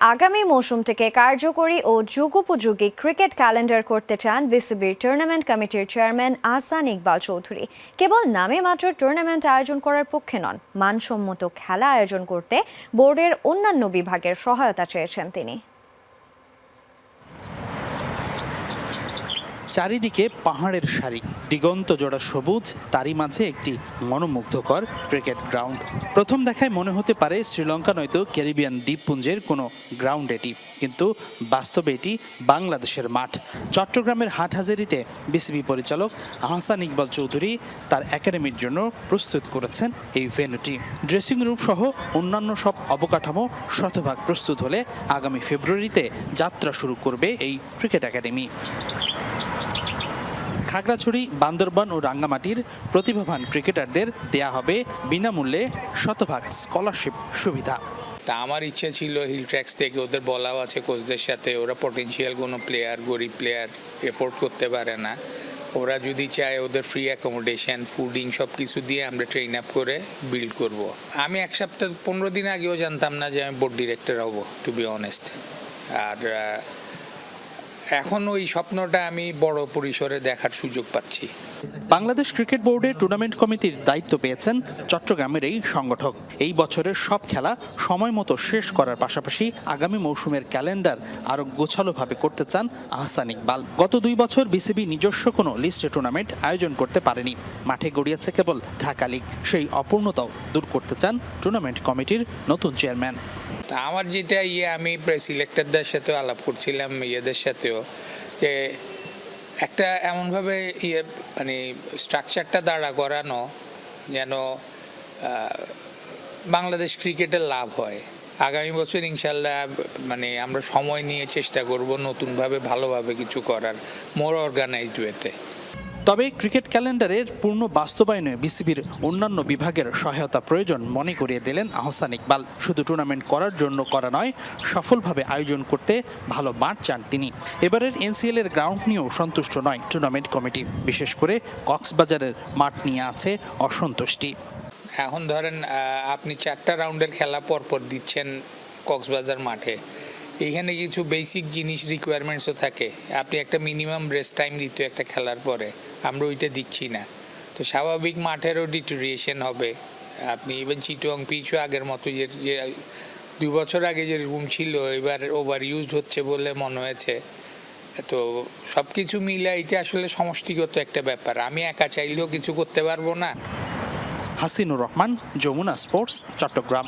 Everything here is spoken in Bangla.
আগামী মৌসুম থেকে কার্যকরী ও যুগোপযোগী ক্রিকেট ক্যালেন্ডার করতে চান বিসিবির টুর্নামেন্ট কমিটির চেয়ারম্যান আসান ইকবাল চৌধুরী। কেবল নামে মাত্র টুর্নামেন্ট আয়োজন করার পক্ষে নন, মানসম্মত খেলা আয়োজন করতে বোর্ডের অন্যান্য বিভাগের সহায়তা চেয়েছেন তিনি। চারিদিকে পাহাড়ের সারি। দিগন্ত জোড়া সবুজ, তারই মাঝে একটি মনোমুগ্ধকর ক্রিকেট গ্রাউন্ড। প্রথম দেখায় মনে হতে পারে শ্রীলঙ্কা নয়তো ক্যারিবিয়ান দ্বীপপুঞ্জের কোনো গ্রাউন্ড এটি, কিন্তু বাস্তবে এটি বাংলাদেশের মাঠ। চট্টগ্রামের হাটহাজারিতে বিসিবি পরিচালক আহসান ইকবাল চৌধুরী তার একাডেমির জন্য প্রস্তুত করেছেন এই ভেন্যুটি। ড্রেসিং রুম সহ অন্যান্য সব অবকাঠামো শতভাগ প্রস্তুত হলে আগামী ফেব্রুয়ারিতে যাত্রা শুরু করবে এই ক্রিকেট একাডেমি। খাগড়াছড়ি, বান্দরবান ও রাঙ্গামাটির প্রতিভাবান ক্রিকেটারদের দেয়া হবে বিনামূল্যে শতভাগ স্কলারশিপ সুবিধা। তা আমার ইচ্ছে ছিল হিল ট্র্যাক্স থেকে, ওদের বলাও আছে কোচদের সাথে, ওরা পটেনশিয়াল কোনো প্লেয়ার গরিব প্লেয়ার এফোর্ড করতে পারে না। ওরা যদি চায় ওদের ফ্রি অ্যাকোমোডেশন ফুডিং সব কিছু দিয়ে আমরা ট্রেন আপ করে বিল্ড করব। আমি এক সপ্তাহ, পনেরো দিন আগেও জানতাম না যে আমি বোর্ড ডিরেক্টর হব টু বি অনেস্ট আর এখন ওই স্বপ্নটা আমি বড় পরিসরে দেখার সুযোগ পাচ্ছি। বাংলাদেশ ক্রিকেট বোর্ডের টুর্নামেন্ট কমিটির দায়িত্ব পেয়েছেন চট্টগ্রামের এই সংগঠক। এই বছরের সব খেলা সময় মতো শেষ করার পাশাপাশি আগামী মৌসুমের ক্যালেন্ডার আরও গোছালোভাবে করতে চান আহসান ইকবাল। গত দুই বছর বিসিবি নিজস্ব কোনো লিস্টে টুর্নামেন্ট আয়োজন করতে পারেনি। মাঠে গড়িয়েছে কেবল ঢাকা লিগ। সেই অপূর্ণতাও দূর করতে চান টুর্নামেন্ট কমিটির নতুন চেয়ারম্যান। তা আমার যেটা ইয়ে আমি সিলেক্টরদের সাথেও আলাপ করছিলাম, ইয়েদের সাথেও, যে একটা এমনভাবে ইয়ে মানে স্ট্রাকচারটা দাঁড়া করানো যেন বাংলাদেশ ক্রিকেটের লাভ হয়। আগামী বছর ইনশাল্লাহ মানে আমরা সময় নিয়ে চেষ্টা করব নতুনভাবে, ভালোভাবে কিছু করার মোর অর্গানাইজড ওয়েতে তবে ক্রিকেট ক্যালেন্ডারের পূর্ণ বাস্তবায়নে বিসিবির অন্যান্য বিভাগের সহায়তা প্রয়োজন মনে করিয়ে দিলেন আহসান ইকবাল। শুধু টুর্নামেন্ট করার জন্য করা নয়, সফলভাবে আয়োজন করতে ভালো মাঠ চান তিনি। এবারের এনসিএল এর গ্রাউন্ড নিয়েও সন্তুষ্ট নয় টুর্নামেন্ট কমিটি। বিশেষ করে কক্সবাজারের মাঠ নিয়ে আছে অসন্তুষ্টি। এখন ধরেন আপনি চারটা রাউন্ডের খেলা পরপর দিচ্ছেন কক্সবাজার মাঠে। এখানে কিছু বেসিক জিনিস রিকোয়ারমেন্টসও থাকে। আপনি একটা মিনিমাম রেস্ট টাইম দিত একটা খেলার পরে। আমরা ওইটা দিচ্ছি না। তো স্বাভাবিক মাঠেরও ডিটোরিয়েশন হবে। আপনি ইভেন চিটুয়াং পিচু আগের মতো যে যে দুই বছর আগে যে রুম ছিল, এবার ওভার ইউজড হচ্ছে বলে মনে হয়েছে। তো সব কিছু মিলে এটা আসলে সমষ্টিগত একটা ব্যাপার। আমি একা চাইলেও কিছু করতে পারব না। হাসিনুর রহমান, যমুনা স্পোর্টস চট্টগ্রাম।